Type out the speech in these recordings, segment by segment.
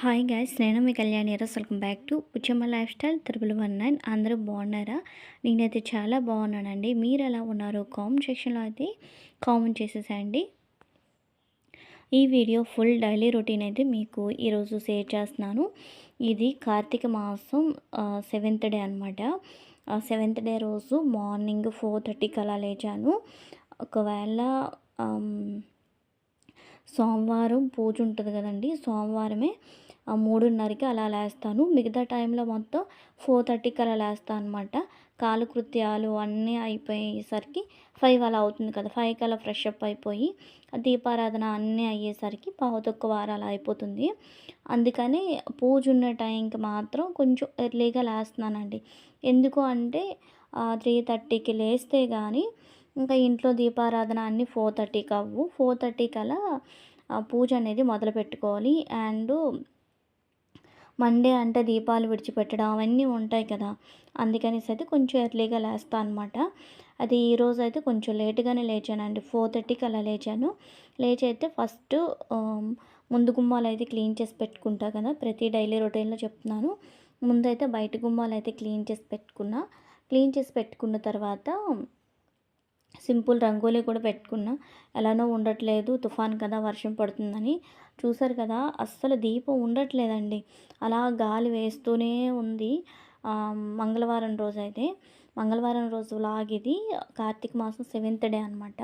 Hi guys నేను మీ కళ్యాణి ఈరోజు welcome back to Uchamma life style triple one nine అందరూ బాగున్నారా? నేనైతే చాలా బాగున్నానండి. మీరు ఎలా ఉన్నారు కామెంట్ సెక్షన్లో అయితే కామెంట్ చేసేసేయండి. ఈ వీడియో ఫుల్ డైలీ రొటీన్ అయితే మీకు ఈరోజు షేర్ చేస్తున్నాను. ఇది కార్తీక మాసం సెవెంత్ డే అనమాట సెవెంత్ డే రోజు మార్నింగ్ ఫోర్ థర్టీకి అలా లేచాను. ఒకవేళ సోమవారం పూజ ఉంటుంది కదండి. సోమవారమే మూడున్నరకి అలా లేస్తాను. మిగతా టైంలో మొత్తం ఫోర్ థర్టీకి అలా లేస్తాను అనమాట కాలకృత్యాలు అన్నీ అయిపోయేసరికి ఫైవ్ అలా అవుతుంది కదా. ఫైవ్కి అలా ఫ్రెష్ అప్ అయిపోయి దీపారాధన అన్నీ అయ్యేసరికి పావుతొక్క వారం అలా అయిపోతుంది. అందుకని పూజ ఉన్న టైంకి మాత్రం కొంచెం ఎర్లీగా లేస్తున్నానండి. ఎందుకు అంటే త్రీ థర్టీకి లేస్తే కానీ ఇంకా ఇంట్లో దీపారాధన అన్నీ ఫోర్ థర్టీకి అవ్వు. ఫోర్ థర్టీకి అలా పూజ అనేది మొదలు పెట్టుకోవాలి అండ్ మండే అంటే దీపాలు విడిచిపెట్టడం అవన్నీ ఉంటాయి కదా. అందుకనేసి అయితే కొంచెం ఎర్లీగా లేస్తా అనమాట అది ఈరోజు అయితే కొంచెం లేట్గానే లేచానండి. ఫోర్ థర్టీకి అలా లేచాను. లేచి అయితే ఫస్ట్ ముందు గుమ్మాలు అయితే క్లీన్ చేసి పెట్టుకుంటా కదా. ప్రతి డైలీ రొటీన్లో చెప్తున్నాను. ముందైతే బయట గుమ్మాలు అయితే క్లీన్ చేసి పెట్టుకున్నా. క్లీన్ చేసి పెట్టుకున్న తర్వాత సింపుల్ రంగోలీ కూడా పెట్టుకున్నా. ఎలానో ఉండట్లేదు. తుఫాన్ కదా వర్షం పడుతుందని చూసారు కదా. అస్సలు దీపం ఉండట్లేదండి. అలా గాలి వేస్తూనే ఉంది. మంగళవారం రోజు అయితే మంగళవారం రోజు లాగిది కార్తీక మాసం సెవెంత్ డే అనమాట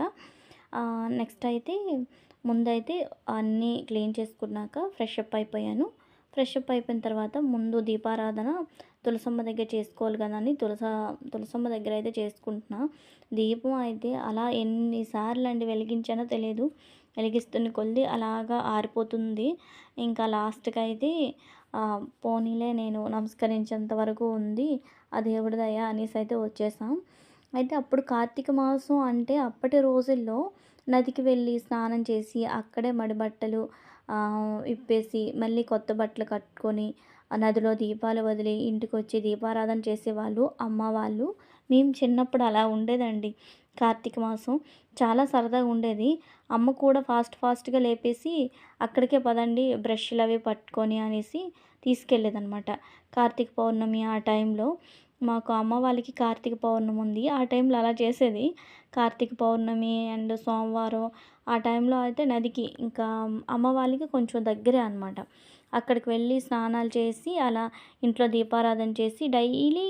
నెక్స్ట్ అయితే ముందైతే అన్నీ క్లీన్ చేసుకున్నాక ఫ్రెష్ అప్ అయిపోయాను. ఫ్రెష్ అప్ అయిపోయిన తర్వాత ముందు దీపారాధన తులసమ్మ దగ్గర చేసుకోవాలి కదా అని తులస తులసమ్మ దగ్గర అయితే చేసుకుంటున్నా. దీపం అయితే అలా ఎన్నిసార్లు అండి వెలిగించానో తెలియదు. వెలిగిస్తున్న కొద్ది అలాగా ఆరిపోతుంది. ఇంకా లాస్ట్కి అయితే పోనీలే నేను నమస్కరించేంత వరకు ఉంది. ఆ దేవుడి దయ అనేసి అయితే వచ్చేసాం. అయితే అప్పుడు కార్తీక మాసం అంటే అప్పటి రోజుల్లో నదికి వెళ్ళి స్నానం చేసి అక్కడే మడి విప్పేసి ఇప్పేసి మళ్ళీ కొత్త బట్టలు కట్టుకొని నదిలో దీపాలు వదిలి ఇంటికి వచ్చి దీపారాధన చేసేవాళ్ళు అమ్మ వాళ్ళు. మేము చిన్నప్పుడు అలా ఉండేదండి. కార్తీక మాసం చాలా సరదాగా ఉండేది. అమ్మ కూడా ఫాస్ట్ ఫాస్ట్గా లేపేసి అక్కడికే పదండి బ్రష్లు అవి పట్టుకొని అనేసి తీసుకెళ్ళేదనమాట కార్తీక పౌర్ణమి ఆ టైంలో. మాకు అమ్మ వాళ్ళకి కార్తీక పౌర్ణమి ఉంది. ఆ టైంలో అలా చేసేది. కార్తీక పౌర్ణమి అండ్ సోమవారం ఆ టైంలో అయితే నదికి ఇంకా అమ్మ వాళ్ళకి కొంచెం దగ్గరే అనమాట అక్కడికి వెళ్ళి స్నానాలు చేసి అలా ఇంట్లో దీపారాధన చేసి డైలీ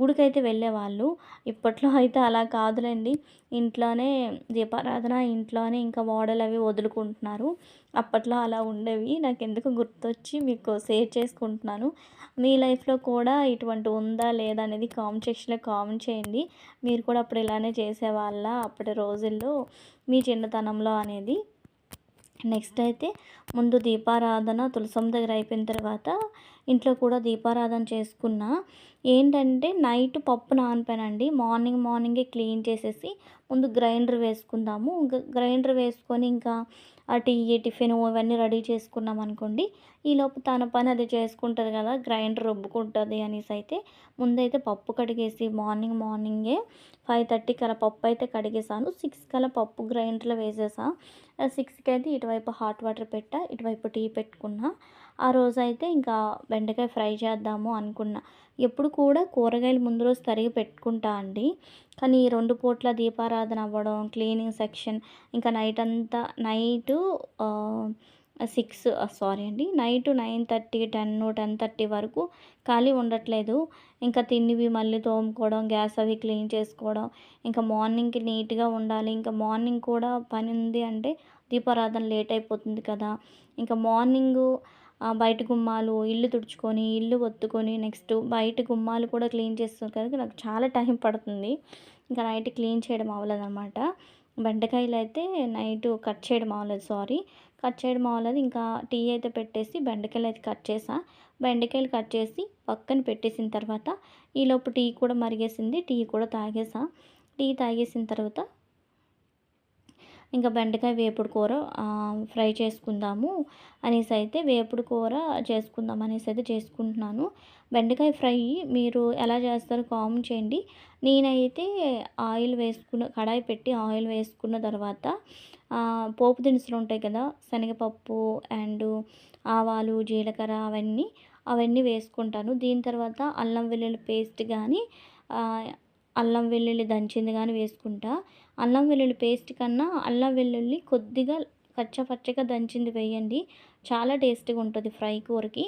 గుడికైతే వెళ్ళేవాళ్ళు. ఇప్పట్లో అయితే అలా కాదులేండి. ఇంట్లోనే దీపారాధన ఇంట్లోనే ఇంకా వాడలు అవి వదులుకుంటున్నారు. అప్పట్లో అలా ఉండేవి. నాకు ఎందుకు గుర్తొచ్చి మీకు షేర్ చేసుకుంటున్నాను. మీ లైఫ్లో కూడా ఇటువంటి ఉందా లేదా అనేది కామెంట్ సెక్షన్లో కామెంట్ చేయండి. మీరు కూడా అప్పుడు ఇలానే చేసేవాళ్ళ అప్పటి రోజుల్లో మీ చిన్నతనంలో అనేది. నెక్స్ట్ అయితే ముందు దీపారాధన తులసం దగ్గర అయిపోయిన తర్వాత ఇంట్లో కూడా దీపారాధన చేసుకున్న. ఏంటంటే నైట్ పప్పు నానిపోయానండి మార్నింగ్ మార్నింగే క్లీన్ చేసేసి ముందు గ్రైండర్ వేసుకుందాము. గ్రైండర్ వేసుకొని ఇంకా ఆ టీ టిఫిన్ ఇవన్నీ రెడీ చేసుకున్నాం అనుకోండి. ఈలోపు తన పని అది చేసుకుంటుంది కదా గ్రైండర్ రుబ్బుకుంటుంది అనేసి అయితే ముందైతే పప్పు కడిగేసి మార్నింగ్ మార్నింగే ఫైవ్ థర్టీ కల పప్పు అయితే కడిగేసాను. సిక్స్ కల పప్పు గ్రైండర్లో వేసేసా. సిక్స్కి అయితే ఇటువైపు హాట్ వాటర్ పెట్టా ఇటువైపు టీ పెట్టుకున్నా. ఆ రోజు అయితే ఇంకా బెండకాయ ఫ్రై చేద్దాము అనుకున్నా. ఎప్పుడు కూడా కూరగాయలు ముందు రోజు తరిగి పెట్టుకుంటా అండి. కానీ రెండు పూట్ల దీపారాధన అవ్వడం క్లీనింగ్ సెక్షన్ ఇంకా నైట్ అంతా నైటు సిక్స్ సారీ అండి night nine thirty ten ten thirty వరకు ఖాళీ ఉండట్లేదు. ఇంకా తిండివి మళ్ళీ తోముకోవడం గ్యాస్ అవి క్లీన్ చేసుకోవడం ఇంకా మార్నింగ్కి నీట్గా ఉండాలి. ఇంకా మార్నింగ్ కూడా పని ఉంది అంటే దీపారాధన లేట్ అయిపోతుంది కదా. ఇంకా మార్నింగు బయట గుమ్మాలు ఇల్లు తుడుచుకొని ఇల్లు ఒత్తుకొని నెక్స్ట్ బయట గుమ్మాలు కూడా క్లీన్ చేస్తుంది కదా నాకు చాలా టైం పడుతుంది. ఇంకా నైట్ క్లీన్ చేయడం అవ్వలేదు అనమాట బెండకాయలు అయితే నైట్ కట్ చేయడం అవ్వలేదు సారీ కట్ చేయడం అవ్వలేదు ఇంకా టీ అయితే పెట్టేసి బెండకాయలు అయితే కట్ చేసా. బెండకాయలు కట్ చేసి పక్కన పెట్టేసిన తర్వాత ఈలోపు టీ కూడా మరిగేసింది టీ కూడా తాగేసా. టీ తాగేసిన తర్వాత ఇంకా బెండకాయ వేపుడు కూర ఫ్రై చేసుకుందాము అనేసి అయితే వేపుడు కూర చేసుకుందాం అనేసి అయితే చేసుకుంటున్నాను. బెండకాయ ఫ్రై మీరు ఎలా చేస్తారో కామెంట్ చేయండి. నేనైతే ఆయిల్ వేసుకున్న కడాయి పెట్టి ఆయిల్ వేసుకున్న తర్వాత పోపు దినుసులు ఉంటాయి కదా శనగపప్పు అండ్ ఆవాలు జీలకర్ర అవన్నీ అవన్నీ వేసుకుంటాను. దీని తర్వాత అల్లం వెల్లుల్లి పేస్ట్ కానీ అల్లం వెల్లుల్లి దంచింది కానీ వేసుకుంటా. అల్లం వెల్లుల్లి పేస్ట్ కన్నా అల్లం వెల్లుల్లి కొద్దిగా కచ్చపచ్చగా దంచింది వేయండి. చాలా టేస్టీగా ఉంటుంది ఫ్రై కూరకి.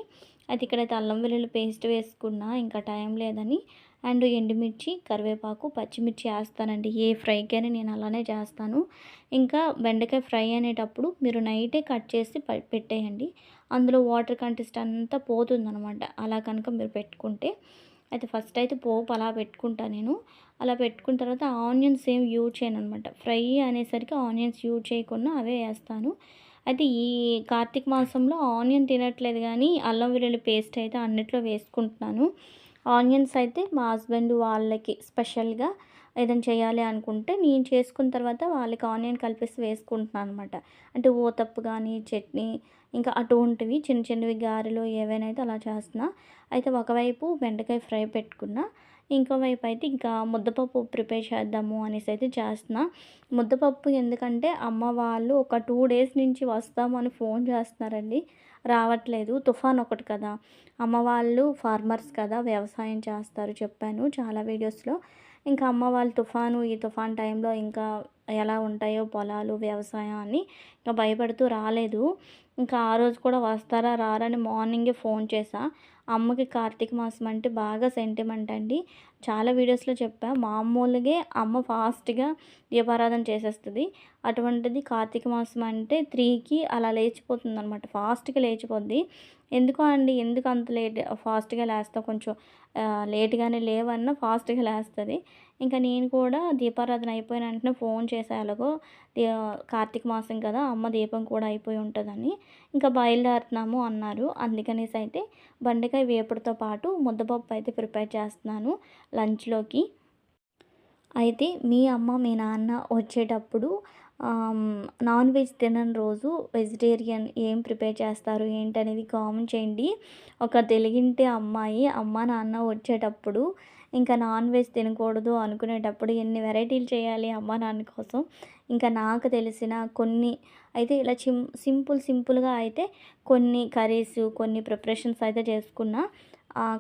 అయితే ఇక్కడైతే అల్లం వెల్లుల్లి పేస్ట్ వేసుకున్నా ఇంకా టైం లేదని. అండ్ ఎండుమిర్చి కరివేపాకు పచ్చిమిర్చి వేస్తానండి. ఏ ఫ్రైకైనా నేను అలానే చేస్తాను. ఇంకా బెండకాయ ఫ్రై అనేటప్పుడు మీరు నైటే కట్ చేసి పెట్టేయండి. అందులో వాటర్ కంటెస్ట్ అంతా పోతుందనమాట అలా కనుక మీరు పెట్టుకుంటే. అయితే ఫస్ట్ అయితే పోపు అలా పెట్టుకుంటా నేను. అలా పెట్టుకున్న తర్వాత ఆనియన్స్ ఏం యూజ్ చేయను అనమాట ఫ్రై అనేసరికి ఆనియన్స్ యూజ్ చేయకుండా అవే వేస్తాను. అయితే ఈ కార్తీక మాసంలో ఆనియన్ తినట్లేదు కానీ అల్లం వెల్లుల్లి పేస్ట్ అయితే అన్నిట్లో వేసుకుంటున్నాను. ఆనియన్స్ అయితే మా హస్బెండ్ వాళ్ళకి స్పెషల్గా ఏదైనా చేయాలి అనుకుంటే నేను చేసుకున్న తర్వాత వాళ్ళకి ఆనియన్ కలిపేసి వేసుకుంటున్నాను అనమాట అంటే ఓతప్పు కానీ చట్నీ ఇంకా అటువంటివి చిన్న చిన్నవి గారెలు ఏవైనా అయితే అలా చేస్తున్నా. అయితే ఒకవైపు బెండకాయ ఫ్రై పెట్టుకున్నా ఇంకోవైపు అయితే ఇంకా ముద్దపప్పు ప్రిపేర్ చేద్దాము అనేసి అయితే చేస్తున్నా. ముద్దపప్పు ఎందుకంటే అమ్మ వాళ్ళు ఒక టూ డేస్ నుంచి వస్తామని ఫోన్ చేస్తున్నారండి. రావట్లేదు. తుఫాన్ ఒకటి కదా. అమ్మ వాళ్ళు ఫార్మర్స్ కదా వ్యవసాయం చేస్తారు చెప్పాను చాలా వీడియోస్లో. ఇంకా అమ్మ వాళ్ళు తుఫాను ఈ తుఫాన్ టైంలో ఇంకా ఎలా ఉంటాయో పొలాలు వ్యవసాయం అని ఇంకా భయపడుతూ రాలేదు. ఇంకా ఆ రోజు కూడా వస్తారా రారని మార్నింగే ఫోన్ చేసా అమ్మకి కార్తీక మాసం అంటే బాగా సెంటిమెంట్ అండి. చాలా వీడియోస్లో చెప్పా మామూలుగా అమ్మ ఫాస్ట్గా దీపారాధన చేసేస్తుంది. అటువంటిది కార్తీక మాసం అంటే త్రీకి అలా లేచిపోతుంది అనమాట ఫాస్ట్గా లేచిపోద్ది. ఎందుకు అండి? ఎందుకు అంత లేట్? ఫాస్ట్గా లేస్తావు కొంచెం లేట్గానే లేవన్నా ఫాస్ట్గా లేస్తుంది. ఇంకా నేను కూడా దీపారాధన అయిపోయిన వెంటనే ఫోన్ చేసే కార్తీక మాసం కదా అమ్మ దీపం కూడా అయిపోయి ఉంటుందని. ఇంకా బయలుదేరుతున్నాము అన్నారు. అందుకనేసి అయితే బండకాయ వేపుడుతో పాటు ముద్దపప్పు అయితే ప్రిపేర్ చేస్తున్నాను లంచ్లోకి. అయితే మీ అమ్మ మీ నాన్న వచ్చేటప్పుడు నాన్ వెజ్ తినని రోజు వెజిటేరియన్ ఏం ప్రిపేర్ చేస్తారు ఏంటనేది కామెంట్ చేయండి. ఒక తెలుగింటి అమ్మాయి అమ్మ నాన్న వచ్చేటప్పుడు ఇంకా నాన్ వెజ్ తినకూడదు అనుకునేటప్పుడు ఎన్ని వెరైటీలు చేయాలి అమ్మ నాన్న కోసం? ఇంకా నాకు తెలిసిన కొన్ని అయితే ఇలా చిం సింపుల్ సింపుల్గా అయితే కొన్ని కర్రీస్ కొన్ని ప్రిపరేషన్స్ అయితే చేసుకున్నా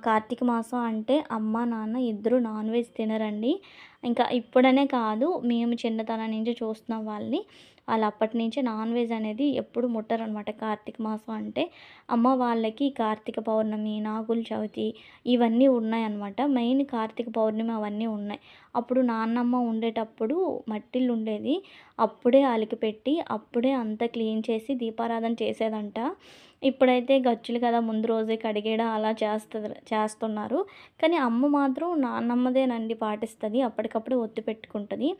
కార్తీక మాసం అంటే అమ్మ నాన్న ఇద్దరు నాన్ వెజ్ తినరండి. ఇంకా ఇప్పుడనే కాదు మేము చిన్నతనం నుంచి చూస్తున్నాం వాళ్ళని వాళ్ళు అప్పటి నుంచి నాన్ వెజ్ అనేది ఎప్పుడు ముట్టరనమాట కార్తీక మాసం అంటే. అమ్మ వాళ్ళకి కార్తీక పౌర్ణమి నాగుల చవితి ఇవన్నీ ఉన్నాయన్నమాట. మెయిన్ కార్తీక పౌర్ణమి అవన్నీ ఉన్నాయి. అప్పుడు నాన్నమ్మ ఉండేటప్పుడు మట్టిల్లు ఉండేది అప్పుడే అలికిపెట్టి అప్పుడే అంతా క్లీన్ చేసి దీపారాధన చేసేదంట. ఇప్పుడైతే గచ్చులు కదా ముందు రోజే కడిగేయడం అలా చేస్తుంది చేస్తున్నారు. కానీ అమ్మ మాత్రం నాన్నమ్మదేనండి పాటిస్తుంది. అప్పటికప్పుడు ఒత్తి పెట్టుకుంటుంది.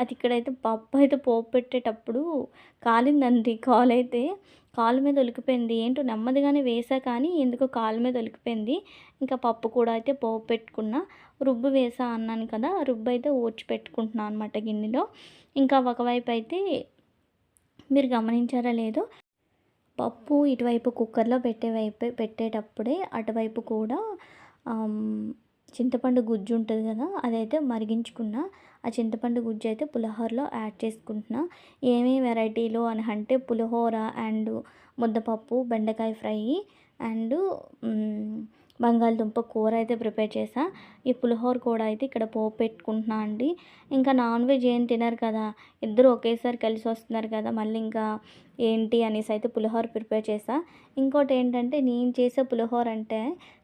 అది ఇక్కడైతే పప్పు అయితే పోపు పెట్టేటప్పుడు కాలిందండి కాలు అయితే కాలు మీద ఒలికిపోయింది. ఏంటో నెమ్మదిగానే వేసా కానీ ఎందుకో కాలు మీద ఒలికిపోయింది. ఇంకా పప్పు కూడా అయితే పోపు పెట్టుకున్న. రుబ్బు వేసా అన్నాను కదా రుబ్బు అయితే ఊడ్చి పెట్టుకుంటున్నాను అనమాట గిన్నెలో. ఇంకా ఒకవైపు అయితే మీరు గమనించారా లేదో పప్పు ఇటువైపు కుక్కర్లో పెట్టే వైపు పెట్టేటప్పుడే అటువైపు కూడా చింతపండు గుజ్జు ఉంటుంది కదా అదైతే మరిగించుకున్న. ఆ చింతపండు గుజ్జు అయితే పులిహోరలో యాడ్ చేసుకుంటున్నా. ఏమేమి వెరైటీలు అని అంటే పులిహోర అండ్ ముద్దపప్పు బెండకాయ ఫ్రై అండ్ బంగాళదుంప కూర అయితే ప్రిపేర్ చేసా ఈ పులిహోర కూడా అయితే ఇక్కడ పోపు పెట్టుకుంటున్నా అండి. ఇంకా నాన్ వెజ్ ఏం తినరు కదా. ఇద్దరు ఒకేసారి కలిసి వస్తున్నారు కదా. మళ్ళీ ఇంకా ఏంటి అనేసి అయితే పులిహోర ప్రిపేర్ చేసా ఇంకోటి ఏంటంటే నేను చేసే పులిహోర అంటే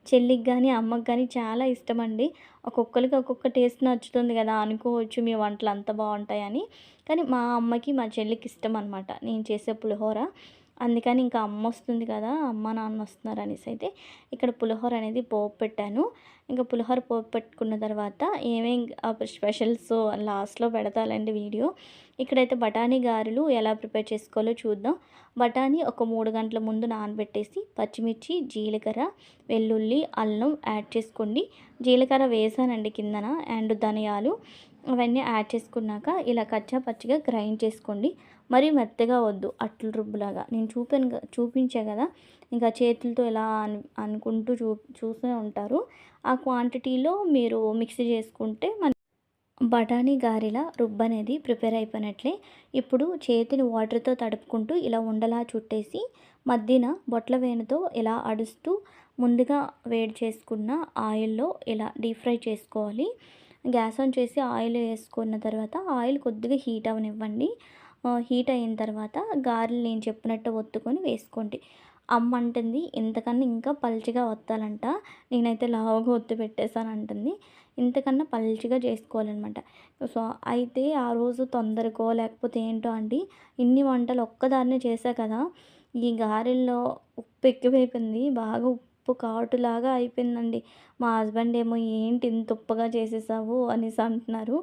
చెల్లికి కానీ అమ్మకి కానీ చాలా ఇష్టం అండి. ఒక్కొక్కరికి ఒక్కొక్క టేస్ట్ నచ్చుతుంది కదా. అనుకోవచ్చు మీ వంటలు అంత బాగుంటాయని. కానీ మా అమ్మకి మా చెల్లికి ఇష్టం అనమాట నేను చేసే పులిహోర. అందుకని ఇంకా అమ్మ వస్తుంది కదా అమ్మ నాన్న వస్తున్నారు అనేసి అయితే ఇక్కడ పులిహోర అనేది పోపు పెట్టాను ఇంకా పులిహోర పోపు పెట్టుకున్న తర్వాత ఏమేం స్పెషల్స్ లాస్ట్లో పెడతాలండి వీడియో. ఇక్కడైతే బఠానీ గారెలు ఎలా ప్రిపేర్ చేసుకోవాలో చూద్దాం. బఠానీ ఒక మూడు గంటల ముందు నానబెట్టేసి పచ్చిమిర్చి జీలకర్ర వెల్లుల్లి అల్లం యాడ్ చేసుకోండి. జీలకర్ర వేసానండి కిందన అండ్ ధనియాలు. అవన్నీ యాడ్ చేసుకున్నాక ఇలా కచ్చా పచ్చిగా గ్రైండ్ చేసుకోండి. మరీ మెత్తగా వద్దు అట్ల రుబ్బులాగా. నేను చూపాను చూపించే చూపించా కదా ఇంకా చేతులతో ఎలా అను అనుకుంటూ చూ చూస్తూ ఉంటారు. ఆ క్వాంటిటీలో మీరు మిక్స్ చేసుకుంటే మన బఠానీ గారెల రుబ్బు అనేది ప్రిపేర్ అయిపోయినట్లే. ఇప్పుడు చేతిని వాటర్తో తడుపుకుంటూ ఇలా ఉండలా చుట్టేసి మధ్యన బొట్ల వేనుతో ఇలా అడుస్తూ ముందుగా వేడి చేసుకున్న ఆయిల్లో ఇలా డీప్ ఫ్రై చేసుకోవాలి. గ్యాస్ ఆన్ చేసి ఆయిల్ వేసుకున్న తర్వాత ఆయిల్ కొద్దిగా హీట్ అవనివ్వండి. హీట్ అయిన తర్వాత గారెలు నేను చెప్పినట్టు ఒత్తుకొని వేసుకోండి. అమ్మ అంటుంది ఇంతకన్నా ఇంకా పల్చిగా వత్తాలంట నేనైతే లావుగా ఒత్తి పెట్టేశాను అంటుంది. ఇంతకన్నా పల్చగా చేసుకోవాలన్నమాట. సో అయితే ఆ రోజు తొందరకో లేకపోతే ఏంటో అండి ఇన్ని వంటలు ఒక్కదాన్నే చేశా కదా. ఈ గారెల్లో ఉప్పు ఎక్కువైపోయింది బాగా ఉప్పు ఉప్పు కాటులాగా అయిపోయిందండి. మా హస్బెండ్ ఏమో ఏంటి ఇంత ఉప్పుగా చేసేసావు? అనేసి అంటున్నారు.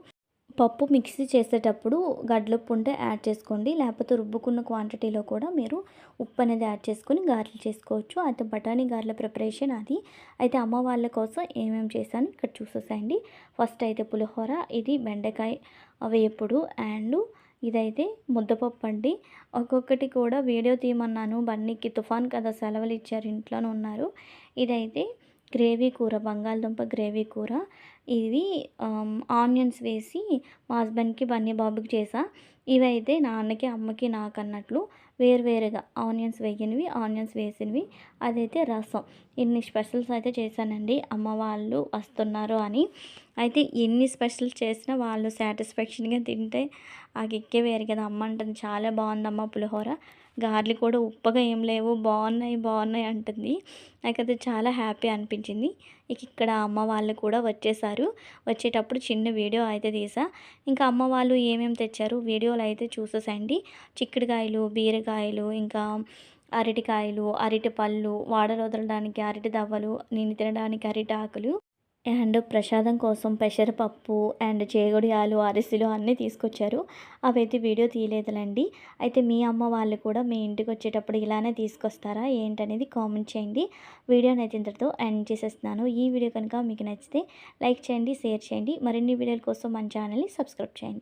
పప్పు మిక్సీ చేసేటప్పుడు గడ్లప్పు ఉంటే యాడ్ చేసుకోండి. లేకపోతే రుబ్బుకున్న క్వాంటిటీలో కూడా మీరు ఉప్పు అనేది యాడ్ చేసుకొని గారెలు చేసుకోవచ్చు. అయితే బఠానీ గారెల ప్రిపరేషన్ అది. అయితే అమ్మ వాళ్ళ కోసం ఏమేమి చేశాను ఇక్కడ చూసేసేయండి. ఫస్ట్ అయితే పులిహోర ఇది బెండకాయ వేపుడు అండ్ ఇదైతే ముద్దపప్పు అండి. ఒక్కొక్కటి కూడా వీడియో తీయమన్నాను. బన్నీకి తుఫాన్ కదా సెలవులు ఇచ్చారు ఇంట్లోనే ఉన్నారు. ఇదైతే గ్రేవీ కూర బంగాళదుంప గ్రేవీ కూర. ఇవి ఆనియన్స్ వేసి మా హస్బెండ్కి బన్నీ బాబుకి చేసా. ఇవైతే నాన్నకి అమ్మకి నాకు అన్నట్లు వేరువేరుగా ఆనియన్స్ వేయనివి ఆనియన్స్ వేసినవి. అదైతే రసం. ఇన్ని స్పెషల్స్ అయితే చేశానండి అమ్మ వాళ్ళు వస్తున్నారు అని. అయితే ఎన్ని స్పెషల్స్ చేసినా వాళ్ళు సాటిస్ఫాక్షన్గా తింటే ఆ కిక్కే వేరు కదా. అమ్మ అంటుంది చాలా బాగుందమ్మ పులిహోర. గార్లు కూడా ఉప్పగా ఏం లేవు బాగున్నాయి బాగున్నాయి అంటుంది. నాకైతే చాలా హ్యాపీ అనిపించింది. ఇక ఇక్కడ అమ్మ వాళ్ళు కూడా వచ్చేసారు. వచ్చేటప్పుడు చిన్న వీడియో అయితే తీసా. ఇంకా అమ్మ వాళ్ళు ఏమేమి తెచ్చారు వీడియోలు అయితే చూసేసండి చిక్కుడుకాయలు బీరకాయలు ఇంకా అరటికాయలు అరటి పళ్ళు వాడలు వదలడానికి అరటి దవ్వలు నేను తినడానికి అరటి ఆకులు. అండ్ ప్రసాదం కోసం పెసరపప్పు అండ్ చేగొడియాలు అరిసెలు అన్నీ తీసుకొచ్చారు. అవైతే వీడియో తీయలేదులండి. అయితే మీ అమ్మ వాళ్ళు కూడా మీ ఇంటికి వచ్చేటప్పుడు ఇలానే తీసుకొస్తారా ఏంటనేది కామెంట్ చేయండి. వీడియోని అయితే ఇంతటితో ఎండ్ చేసేస్తున్నాను. ఈ వీడియో కనుక మీకు నచ్చితే లైక్ చేయండి షేర్ చేయండి. మరిన్ని వీడియోల కోసం మన ఛానల్ని సబ్స్క్రైబ్ చేయండి.